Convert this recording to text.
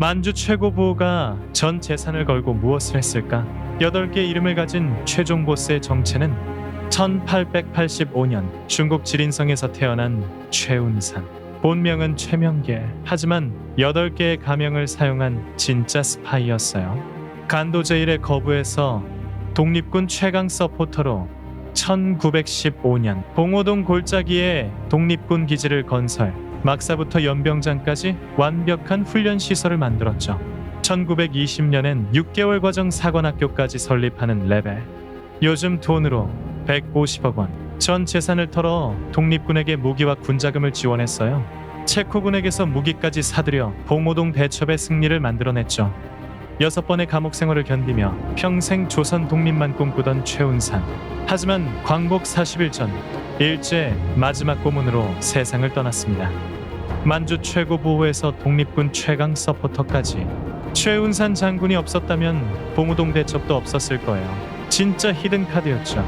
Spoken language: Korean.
만주 최고 부호가 전 재산을 걸고 무엇을 했을까? 8개 이름을 가진 최종 보스의 정체는 1885년 중국 지린성에서 태어난 최운산. 본명은 최명계. 하지만 8개의 가명을 사용한 진짜 스파이였어요. 간도 제일의 거부에서 독립군 최강 서포터로 1915년 봉오동 골짜기에 독립군 기지를 건설 막사부터 연병장까지 완벽한 훈련 시설을 만들었죠. 1920년엔 6개월 과정 사관학교까지 설립하는 레벨. 요즘 돈으로 150억 원. 전 재산을 털어 독립군에게 무기와 군자금을 지원했어요. 체코군에게서 무기까지 사들여 봉오동 대첩의 승리를 만들어냈죠. 여섯 번의 감옥 생활을 견디며 평생 조선 독립만 꿈꾸던 최운산. 하지만 광복 40일 전 일제 마지막 고문으로 세상을 떠났습니다. 만주 최고 보호에서 독립군 최강 서포터까지 최운산 장군이 없었다면 봉우동 대첩도 없었을 거예요. 진짜 히든 카드였죠.